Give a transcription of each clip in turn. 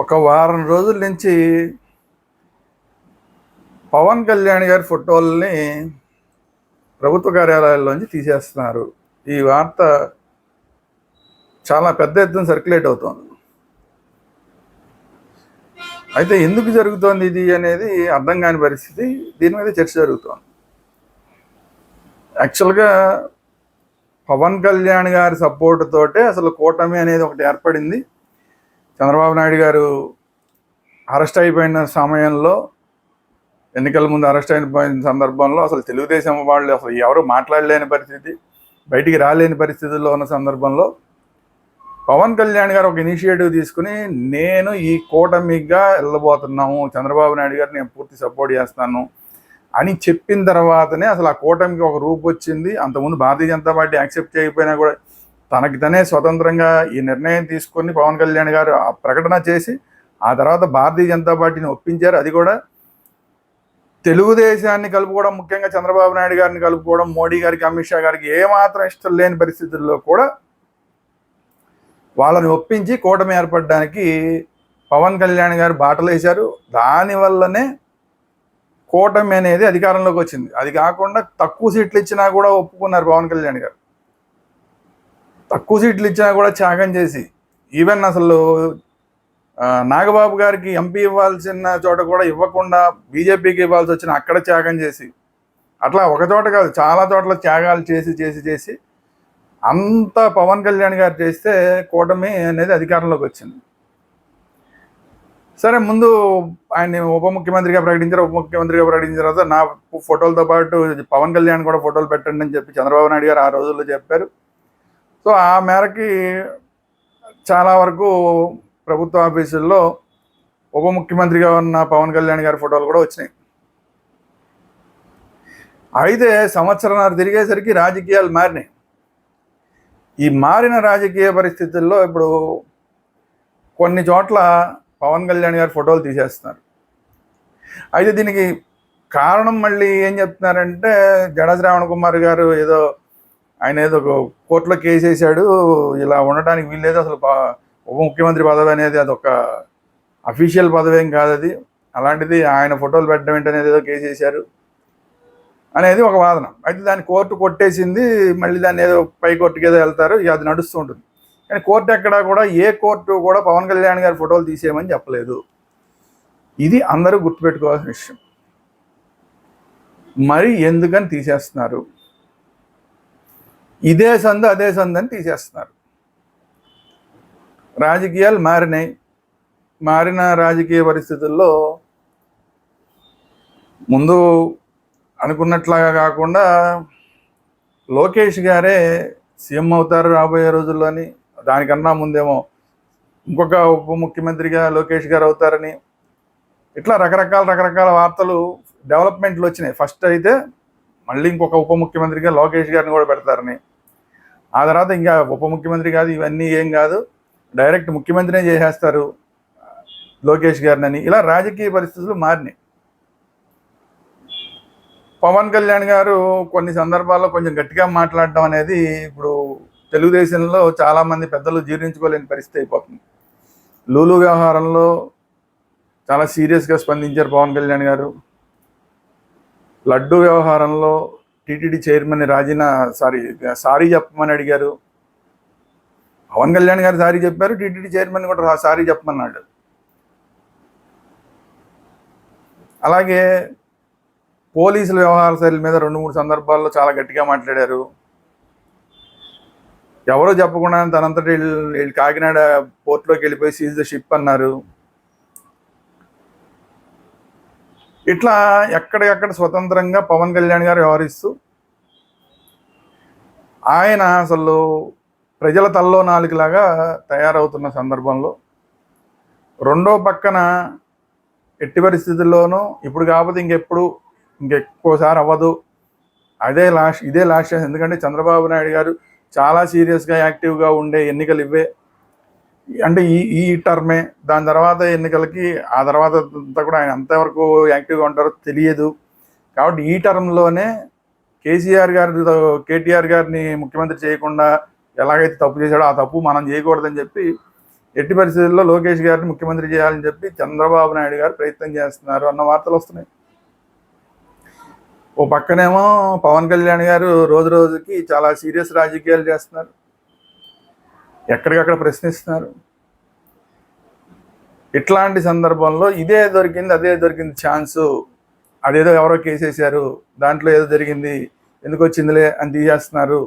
ఒక వారం రోజుల నుంచి పవన్ కళ్యాణ్ గారి ఫోటోల్ని ప్రభుత్వ కార్యాలయాల్లోంచి తీసేస్తున్నారు. ఈ వార్త చాలా పెద్ద ఎత్తున సర్క్యులేట్ అవుతోంది. అయితే ఎందుకు జరుగుతోంది ఇది అనేది అర్థం కాని పరిస్థితి దీని మీద చర్చ జరుగుతోంది. యాక్చువల్గా పవన్ కళ్యాణ్ గారి సపోర్ట్ తోటే అసలు కూటమి అనేది ఒకటి ఏర్పడింది. చంద్రబాబు నాయుడు గారు అరెస్ట్ అయిపోయిన సమయంలో ఎన్నికల ముందు అరెస్ట్ అయిపోయిన సందర్భంలో అసలు తెలుగుదేశం వాళ్ళు అసలు ఎవరు మాట్లాడలేని పరిస్థితి బయటికి రాలేని పరిస్థితుల్లో ఉన్న సందర్భంలో పవన్ కళ్యాణ్ గారు ఒక ఇనిషియేటివ్ తీసుకుని నేను ఈ కూటమిగా వెళ్ళబోతున్నాము చంద్రబాబు నాయుడు గారు నేను పూర్తి సపోర్ట్ చేస్తాను అని చెప్పిన తర్వాతనే అసలు ఆ కూటమికి ఒక రూపు వచ్చింది అంతకుముందు భారతీయ జనతా పార్టీ యాక్సెప్ట్ చేయకపోయినా కూడా తనకి తనే స్వతంత్రంగా ఈ నిర్ణయం తీసుకొని పవన్ కళ్యాణ్ గారు ఆ ప్రకటన చేసి ఆ తర్వాత భారతీయ జనతా పార్టీని ఒప్పించారు. అది కూడా తెలుగుదేశాన్ని కలుపుకోవడం ముఖ్యంగా చంద్రబాబు నాయుడు గారిని కలుపుకోవడం మోడీ గారికి అమిత్ షా గారికి ఏమాత్రం ఇష్టం లేని పరిస్థితుల్లో కూడా వాళ్ళని ఒప్పించి కూటమి ఏర్పడడానికి పవన్ కళ్యాణ్ గారు బాటలు వేశారు దానివల్లనే కూటమి అనేది అధికారంలోకి వచ్చింది. అది కాకుండా తక్కువ సీట్లు ఇచ్చినా కూడా ఒప్పుకున్నారు పవన్ కళ్యాణ్ గారు. తక్కువ సీట్లు ఇచ్చినా కూడా త్యాగం చేసి ఈవెన్ అసలు నాగబాబు గారికి ఎంపీ ఇవ్వాల్సిన చోట కూడా ఇవ్వకుండా బీజేపీకి ఇవ్వాల్సి వచ్చిన అక్కడ త్యాగం చేసి అట్లా ఒక చోట కాదు చాలా చోట్ల త్యాగాలు చేసి చేసి చేసి అంత పవన్ కళ్యాణ్ గారు చేస్తే కూటమి అనేది అధికారంలోకి వచ్చింది. సరే ముందు ఆయన ఉప ముఖ్యమంత్రిగా ప్రకటించారు ఉప ముఖ్యమంత్రిగా ప్రకటించిన తర్వాత నా ఫోటోలతో పాటు పవన్ కళ్యాణ్ కూడా ఫోటోలు పెట్టండి అని చెప్పి చంద్రబాబు నాయుడు గారు ఆ రోజుల్లో చెప్పారు. సో ఆ మేరకి చాలా వరకు ప్రభుత్వ ఆఫీసుల్లో ఉప ముఖ్యమంత్రిగా ఉన్న పవన్ కళ్యాణ్ గారి ఫోటోలు కూడా వచ్చినాయి. అయితే సంవత్సరాలు తిరిగేసరికి రాజకీయాలు మారినాయి. ఈ మారిన రాజకీయ పరిస్థితుల్లో ఇప్పుడు కొన్ని చోట్ల పవన్ కళ్యాణ్ గారి ఫోటోలు తీసేస్తున్నారు. అయితే దీనికి కారణం మళ్ళీ ఏం చెప్తున్నారంటే జడ శ్రావణ కుమార్ గారు ఏదో ఆయన ఏదో ఒక కోర్టులో కేసు వేసాడు ఇలా ఉండటానికి వీల్లేదు అసలు ఉప ముఖ్యమంత్రి పదవి అనేది అది ఒక అఫీషియల్ పదవి ఏం కాదు అది. అలాంటిది ఆయన ఫోటోలు పెట్టడం ఏంటనేది ఏదో కేసు వేశారు అనేది ఒక వాదన. అయితే దాన్ని కోర్టు కొట్టేసింది మళ్ళీ దాన్ని ఏదో పై కోర్టుకి ఏదో వెళ్తారు ఇక అది నడుస్తూ ఉంటుంది. కానీ కోర్టు ఎక్కడా కూడా ఏ కోర్టు కూడా పవన్ కళ్యాణ్ గారి ఫోటోలు తీసేయమని చెప్పలేదు. ఇది అందరూ గుర్తుపెట్టుకోవాల్సిన విషయం. మరి ఎందుకని తీసేస్తున్నారు? ఇదే సందు అదే సందు అని తీసేస్తున్నారు. రాజకీయాలు మారినాయి. మారిన రాజకీయ పరిస్థితుల్లో ముందు అనుకున్నట్లాగా కాకుండా లోకేష్ గారే సీఎం అవుతారు రాబోయే రోజుల్లోని. దానికన్నా ముందేమో ఇంకొక ఉప ముఖ్యమంత్రిగా లోకేష్ గారు అవుతారని. ఇట్లా రకరకాల రకరకాల వార్తలు డెవలప్మెంట్లు వచ్చినాయి. ఫస్ట్ అయితే మళ్ళీ ఇంకొక ఉప ముఖ్యమంత్రిగా లోకేష్ గారిని కూడా పెడతారని. ఆ తర్వాత ఇంకా ఉప ముఖ్యమంత్రి కాదు ఇవన్నీ ఏం కాదు. డైరెక్ట్ ముఖ్యమంత్రినే చేసేస్తారు లోకేష్ గారిని అని ఇలా రాజకీయ పరిస్థితులు మారినాయి. పవన్ కళ్యాణ్ గారు కొన్ని సందర్భాల్లో కొంచెం గట్టిగా మాట్లాడడం అనేది ఇప్పుడు తెలుగుదేశంలో చాలామంది పెద్దలు జీర్ణించుకోలేని పరిస్థితి అయిపోతుంది. లూలు వ్యవహారంలో చాలా సీరియస్గా స్పందించారు పవన్ కళ్యాణ్ గారు. లడ్డు వ్యవహారంలో టీటీడీ చైర్మన్ రాజీనా సారీ సారీ చెప్పమని అడిగారు. పవన్ కళ్యాణ్ గారు సారీ చెప్పారు టీటీడీ చైర్మన్ కూడా సారీ చెప్పమన్నాడు. అలాగే పోలీసుల వ్యవహార శైలి మీద రెండు మూడు సందర్భాల్లో చాలా గట్టిగా మాట్లాడారు. ఎవరో చెప్పకుండా తనంతటి వీళ్ళు వీళ్ళు కాకినాడ పోర్ట్లోకి వెళ్ళిపోయి సీజ్ ద షిప్ అన్నారు. ఇట్లా ఎక్కడికక్కడ స్వతంత్రంగా పవన్ కళ్యాణ్ గారు వ్యవహరిస్తూ ఆయన అసలు ప్రజల తల్లో నాలుగులాగా తయారవుతున్న సందర్భంలో రెండో పక్కన ఎట్టి పరిస్థితుల్లోనూ ఇప్పుడు కాకపోతే ఇంకెప్పుడు ఇంకెక్కువసారి అవ్వదు. అదే లాస్ట్ ఇదే లాస్ట్ ఎందుకంటే చంద్రబాబు నాయుడు గారు చాలా సీరియస్గా యాక్టివ్గా ఉండే ఎన్నికలు ఇవే అంటే ఈ ఈ టర్మే. దాని తర్వాత ఎన్నికలకి ఆ తర్వాత అంతా కూడా ఆయన ఎంతవరకు యాక్టివ్గా ఉంటారో తెలియదు. కాబట్టి ఈ టర్మ్లోనే కేసీఆర్ గారి కేటీఆర్ గారిని ముఖ్యమంత్రి చేయకుండా ఎలాగైతే తప్పు చేశాడో ఆ తప్పు మనం చేయకూడదని చెప్పి ఎట్టి పరిస్థితుల్లో లోకేష్ గారిని ముఖ్యమంత్రి చేయాలని చెప్పి చంద్రబాబు నాయుడు గారు ప్రయత్నం చేస్తున్నారు అన్న వార్తలు వస్తున్నాయి. ఓ పక్కనేమో పవన్ కళ్యాణ్ గారు రోజు రోజుకి చాలా సీరియస్ రాజకీయాలు చేస్తున్నారు. ఎక్కడికక్కడ ప్రశ్నిస్తున్నారు. ఇట్లాంటి సందర్భంలో ఇదే దొరికింది అదే దొరికింది ఛాన్సు అదేదో ఎవరో కేసేశారు దాంట్లో ఏదో జరిగింది ఎందుకు వచ్చిందిలే అని తీసేస్తున్నారు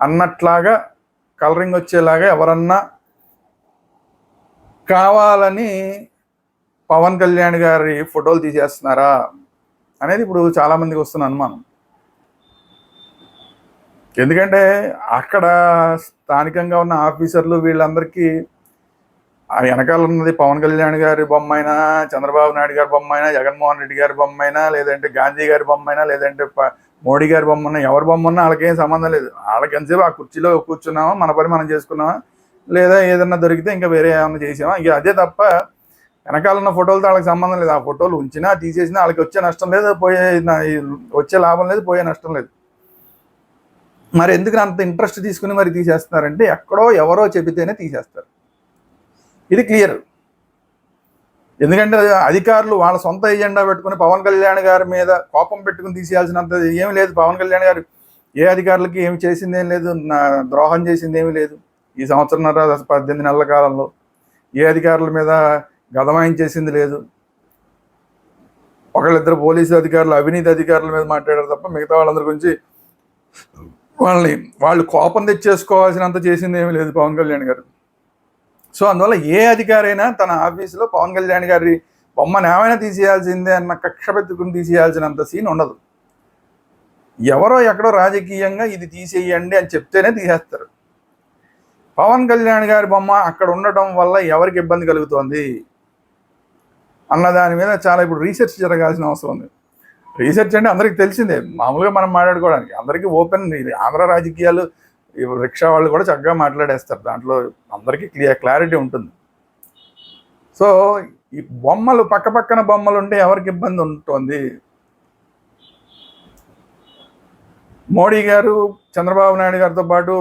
అన్నట్లాగా కలరింగ్ వచ్చేలాగా ఎవరన్నా కావాలని పవన్ కళ్యాణ్ గారి ఫోటోలు తీసేస్తున్నారా అనేది ఇప్పుడు చాలామందికి వస్తున్న అనుమానం. ఎందుకంటే అక్కడ స్థానికంగా ఉన్న ఆఫీసర్లు వీళ్ళందరికీ ఆ వెనకాల ఉన్నది పవన్ కళ్యాణ్ గారి బొమ్మ అయినా చంద్రబాబు నాయుడు గారి బొమ్మ అయినా జగన్మోహన్ రెడ్డి గారి బొమ్మ అయినా లేదంటే గాంధీ గారి బొమ్మ అయినా లేదంటే మోడీ గారి బొమ్మ అయినా ఎవరి బొమ్మ ఉన్నా వాళ్ళకేం సంబంధం లేదు. వాళ్ళకి ఎంతసేపు ఆ కుర్చీలో కూర్చున్నామా మన పని మనం చేసుకున్నామా లేదా ఏదన్నా దొరికితే ఇంకా వేరే ఏమన్నా చేసామా? ఇక అదే తప్ప వెనకాల ఉన్న ఫోటోలతో వాళ్ళకి సంబంధం లేదు. ఆ ఫోటోలు ఉంచినా తీసేసినా వాళ్ళకి వచ్చే నష్టం లేదు పోయే నా- వచ్చే లాభం లేదు పోయే నష్టం లేదు. మరి ఎందుకు అంత ఇంట్రెస్ట్ తీసుకుని మరి తీసేస్తున్నారంటే ఎక్కడో ఎవరో చెబితేనే తీసేస్తారు. ఇది క్లియర్. ఎందుకంటే అధికారులు వాళ్ళ సొంత ఎజెండా పెట్టుకుని పవన్ కళ్యాణ్ గారి మీద కోపం పెట్టుకుని తీసేయాల్సినంత ఏమీ లేదు. పవన్ కళ్యాణ్ గారు ఏ అధికారులకి ఏమి చేసింది ఏం లేదు నా ద్రోహం చేసింది ఏమీ లేదు. ఈ సంవత్సరంన్నర పద్దెనిమిది నెలల కాలంలో ఏ అధికారుల మీద గదమాయం చేసింది లేదు. ఒకళ్ళిద్దరు పోలీసు అధికారులు అవినీతి అధికారుల మీద మాట్లాడారు తప్ప మిగతా వాళ్ళందరి గురించి వాళ్ళని వాళ్ళు కోపం తెచ్చేసుకోవాల్సినంత చేసింది ఏమీ లేదు పవన్ కళ్యాణ్ గారు. సో అందువల్ల ఏ అధికారైనా తన ఆఫీసులో పవన్ కళ్యాణ్ గారి బొమ్మను ఏమైనా తీసేయాల్సిందే అన్న కక్ష పెట్టుకుని తీసేయాల్సినంత సీన్ ఉండదు. ఎవరో ఎక్కడో రాజకీయంగా ఇది తీసేయండి అని చెప్తేనే తీసేస్తారు. పవన్ కళ్యాణ్ గారి బొమ్మ అక్కడ ఉండటం వల్ల ఎవరికి ఇబ్బంది కలుగుతోంది? అన్న దాని మీద చాలా ఇప్పుడు రీసెర్చ్ జరగాల్సిన అవసరం ఉంది. రీసెర్చ్ అంటే అందరికీ తెలిసిందే. మామూలుగా మనం మాట్లాడుకోవడానికి అందరికీ ఓపెన్ ఆంధ్ర రాజకీయాలు రిక్షా వాళ్ళు కూడా చక్కగా మాట్లాడేస్తారు. దాంట్లో అందరికీ క్లియర్ క్లారిటీ ఉంటుంది. సో ఈ బొమ్మలు పక్క పక్కన బొమ్మలు ఉంటే ఎవరికి ఇబ్బంది ఉంటుంది? మోడీ గారు చంద్రబాబు నాయుడు గారితో పాటు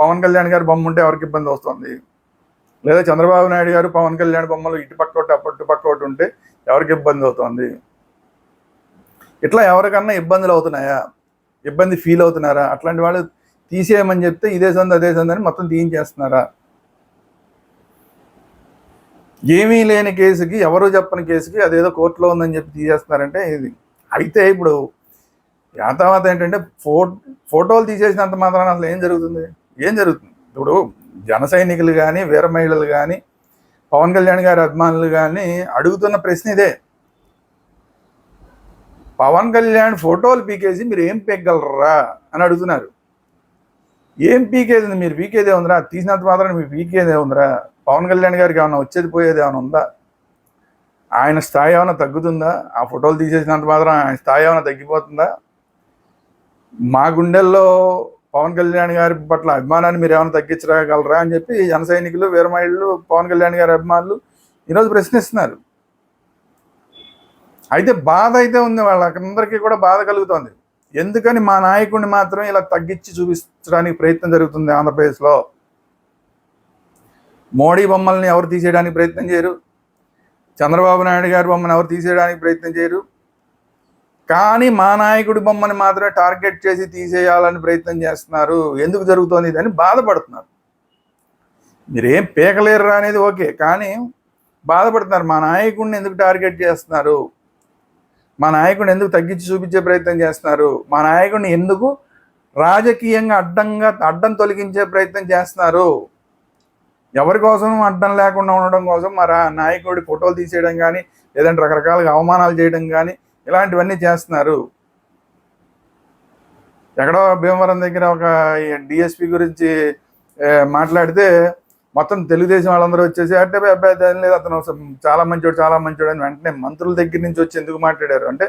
పవన్ కళ్యాణ్ గారి బొమ్మ ఉంటే ఎవరికి ఇబ్బంది వస్తుంది? లేదా చంద్రబాబు నాయుడు గారు పవన్ కళ్యాణ్ బొమ్మలు ఇటు పక్క ఒకటి అప్పటి పక్క ఒకటి ఉంటే ఎవరికి ఇబ్బంది అవుతుంది? ఇట్లా ఎవరికన్నా ఇబ్బందులు అవుతున్నాయా? ఇబ్బంది ఫీల్ అవుతున్నారా? అట్లాంటి వాళ్ళు తీసేయమని చెప్తే ఇదే సంది అదే సంది అని మొత్తం తీయించేస్తున్నారా? ఏమీ లేని కేసుకి ఎవరు చెప్పని కేసుకి అదేదో కోర్టులో ఉందని చెప్పి తీసేస్తున్నారంటే ఇది. అయితే ఇప్పుడు యాతావాత ఏంటంటే ఫో ఫోటోలు తీసేసినంత మాత్రాన అసలు ఏం జరుగుతుంది? ఏం జరుగుతుంది? ఇప్పుడు జన సైనికులు కానీ వీర మహిళలు కానీ పవన్ కళ్యాణ్ గారి అభిమానులు కానీ అడుగుతున్న ప్రశ్న ఇదే. పవన్ కళ్యాణ్ ఫోటోలు పీకేసి మీరు ఏం పీకగలరా అని అడుగుతున్నారు. ఏం పీకేది ఉంది? మీరు పీకేదే ఉందిరా తీసినంత మాత్రం మీరు పీకేదే ఉందిరా పవన్ కళ్యాణ్ గారికి ఏమైనా వచ్చేది పోయేది ఏమైనా ఉందా? ఆయన స్థాయి ఏమైనా తగ్గుతుందా? ఆ ఫోటోలు తీసేసినంత మాత్రం ఆయన స్థాయి ఏమైనా తగ్గిపోతుందా? మా గుండెల్లో పవన్ కళ్యాణ్ గారి పట్ల అభిమానాన్ని మీరు ఏమైనా తగ్గించగలరా అని చెప్పి జన సైనికులు వీరమహిళలు పవన్ కళ్యాణ్ గారి అభిమానులు ఈరోజు ప్రశ్నిస్తున్నారు. అయితే బాధ అయితే ఉంది వాళ్ళందరికీ కూడా బాధ కలుగుతోంది. ఎందుకని మా నాయకుడిని మాత్రం ఇలా తగ్గించి చూపించడానికి ప్రయత్నం జరుగుతుంది ఆంధ్రప్రదేశ్లో? మోడీ బొమ్మల్ని ఎవరు తీసేయడానికి ప్రయత్నం చేయరు? చంద్రబాబు నాయుడు గారి బొమ్మను ఎవరు తీసేయడానికి ప్రయత్నం చేయరు? కానీ మా నాయకుడి బొమ్మని మాత్రమే టార్గెట్ చేసి తీసేయాలని ప్రయత్నం చేస్తున్నారు. ఎందుకు జరుగుతోంది అని బాధపడుతున్నారు. మీరేం పీకలేరు అనేది ఓకే కానీ బాధపడుతున్నారు. మా నాయకుడిని ఎందుకు టార్గెట్ చేస్తున్నారు? మా నాయకుడిని ఎందుకు తగ్గించి చూపించే ప్రయత్నం చేస్తున్నారు? మా నాయకుడిని ఎందుకు రాజకీయంగా అడ్డంగా అడ్డం తొలగించే ప్రయత్నం చేస్తున్నారు? ఎవరి కోసం అడ్డం లేకుండా ఉండడం కోసం మా ఆ నాయకుడి ఫోటోలు తీసేయడం కానీ లేదంటే రకరకాలుగా అవమానాలు చేయడం కానీ ఇలాంటివన్నీ చేస్తున్నారు. ఎక్కడో భీమవరం దగ్గర ఒక డిఎస్పి గురించి మాట్లాడితే మొత్తం తెలుగుదేశం వాళ్ళందరూ వచ్చేసి అంటే అబ్బాయి దాని లేదు అతను చాలా మంచోడు చాలా మంచోడు అని వెంటనే మంత్రుల దగ్గర నుంచి వచ్చి ఎందుకు మాట్లాడారు? అంటే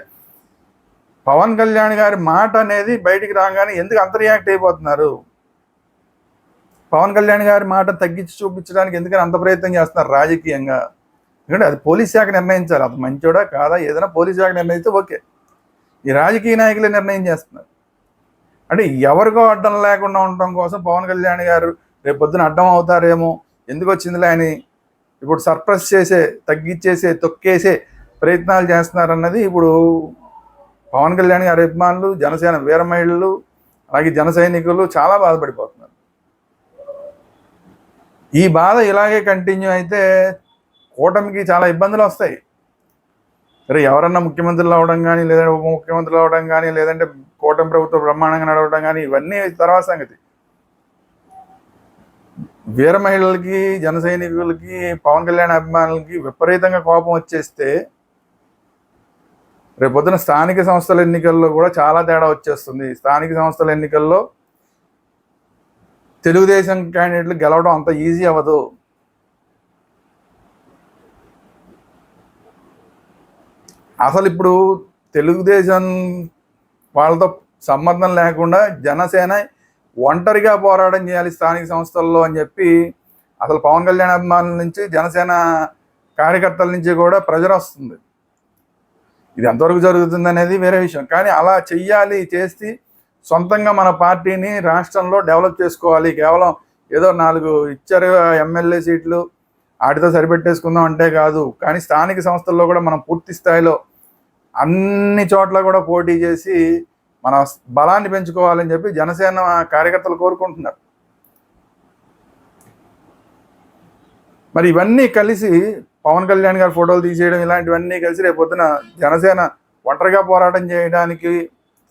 పవన్ కళ్యాణ్ గారి మాట అనేది బయటికి రాగానే ఎందుకు అంత రియాక్ట్ అయిపోతున్నారు? పవన్ కళ్యాణ్ గారి మాట తగ్గించి చూపించడానికి ఎందుకని అంత ప్రయత్నం చేస్తున్నారు రాజకీయంగా? ఎందుకంటే అది పోలీస్ శాఖ నిర్ణయించాలి. అది మంచోడా కాదా? ఏదైనా పోలీస్ శాఖ నిర్ణయిస్తే ఓకే. ఈ రాజకీయ నాయకులే నిర్ణయం చేస్తున్నారు. అంటే ఎవరికో అడ్డం లేకుండా ఉండటం కోసం పవన్ కళ్యాణ్ గారు రేపు పొద్దున అడ్డం అవుతారేమో ఎందుకు వచ్చిందిలే అని ఇప్పుడు సర్ప్రెస్ చేసే తగ్గించేసే తొక్కేసే ప్రయత్నాలు చేస్తున్నారన్నది ఇప్పుడు పవన్ కళ్యాణ్ గారి అభిమానులు జనసేన వీరమహిళలు అలాగే జన సైనికులు చాలా బాధపడిపోతున్నారు. ఈ బాధ ఇలాగే కంటిన్యూ అయితే కూటమికి చాలా ఇబ్బందులు వస్తాయి. సరే ఎవరన్నా ముఖ్యమంత్రులు అవడం కానీ లేదంటే ఉప ముఖ్యమంత్రులు అవడం కానీ లేదంటే కూటమి ప్రభుత్వం బ్రహ్మాండంగా నడవడం కానీ ఇవన్నీ తర్వాత సంగతి. వీర మహిళలకి జన సైనికులకి పవన్ కళ్యాణ్ అభిమానులకి విపరీతంగా కోపం వచ్చేస్తే రేపొద్దున స్థానిక సంస్థల ఎన్నికల్లో కూడా చాలా తేడా వచ్చేస్తుంది. స్థానిక సంస్థల ఎన్నికల్లో తెలుగుదేశం క్యాండిడేట్లు గెలవడం అంత ఈజీ అవ్వదు. అసలు ఇప్పుడు తెలుగుదేశం వాళ్ళతో సంబంధం లేకుండా జనసేన ఒంటరిగా పోరాటం చేయాలి స్థానిక సంస్థల్లో అని చెప్పి అసలు పవన్ కళ్యాణ్ అభిమానుల నుంచి జనసేన కార్యకర్తల నుంచి కూడా ప్రెజర్ వస్తుంది. ఇది ఎంతవరకు జరుగుతుంది అనేది వేరే విషయం. కానీ అలా చెయ్యాలి చేసి సొంతంగా మన పార్టీని రాష్ట్రంలో డెవలప్ చేసుకోవాలి. కేవలం ఏదో నాలుగు ఇచ్చారు ఎమ్మెల్యే సీట్లు వాటితో సరిపెట్టేసుకుందాం అంటే కాదు. కానీ స్థానిక సంస్థల్లో కూడా మనం పూర్తి స్థాయిలో అన్ని చోట్ల కూడా పోటీ చేసి మన బలాన్ని పెంచుకోవాలని చెప్పి జనసేన కార్యకర్తలు కోరుకుంటున్నారు. మరి ఇవన్నీ కలిసి పవన్ కళ్యాణ్ గారి ఫోటోలు తీసేయడం ఇలాంటివన్నీ కలిసి రేపు పొద్దున జనసేన ఒంటరిగా పోరాటం చేయడానికి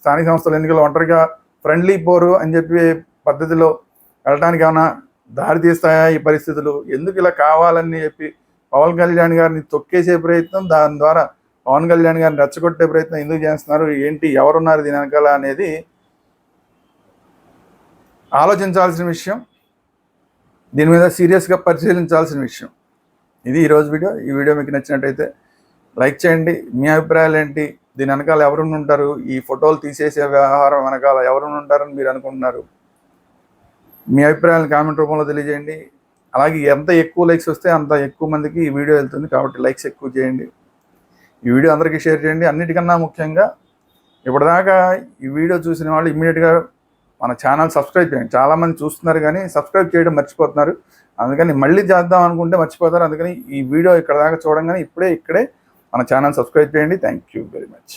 స్థానిక సంస్థల ఎన్నికలు ఒంటరిగా ఫ్రెండ్లీ పోరు అని చెప్పి పద్ధతిలో వెళ్ళడానికి ఏమైనా దారి తీస్తాయా ఈ పరిస్థితులు? ఎందుకు ఇలా కావాలని చెప్పి పవన్ కళ్యాణ్ గారిని తొక్కేసే ప్రయత్నం దాని ద్వారా పవన్ కళ్యాణ్ గారిని రెచ్చగొట్టే ప్రయత్నం ఎందుకు చేస్తున్నారు? ఏంటి? ఎవరున్నారు దీని వెనకాల అనేది ఆలోచించాల్సిన విషయం. దీని మీద సీరియస్గా పరిశీలించాల్సిన విషయం. ఇది ఈరోజు వీడియో. ఈ వీడియో మీకు నచ్చినట్టయితే లైక్ చేయండి. మీ అభిప్రాయాలు ఏంటి? దీని వెనకాల ఎవరు ఉంటారు? ఈ ఫోటోలు తీసేసే వ్యవహారం వెనకాల ఎవరు ఉంటారని మీరు అనుకుంటున్నారు? మీ అభిప్రాయాలను కామెంట్ రూపంలో తెలియజేయండి. అలాగే ఎంత ఎక్కువ లైక్స్ వస్తే అంత ఎక్కువ మందికి ఈ వీడియో వెళ్తుంది కాబట్టి లైక్స్ ఎక్కువ చేయండి. ఈ వీడియో అందరికీ షేర్ చేయండి. అన్నిటికన్నా ముఖ్యంగా ఇప్పటిదాకా ఈ వీడియో చూసిన వాళ్ళు ఇమ్మీడియట్గా మన ఛానల్ సబ్స్క్రైబ్ చేయండి. చాలామంది చూస్తున్నారు కానీ సబ్స్క్రైబ్ చేయడం మర్చిపోతున్నారు. అందుకని మళ్ళీ చేద్దాం అనుకుంటే మర్చిపోతారు. అందుకని ఈ వీడియో ఇక్కడ దాకా చూడంగానే ఇప్పుడే ఇక్కడే మన ఛానల్ సబ్స్క్రైబ్ చేయండి. Thank you very much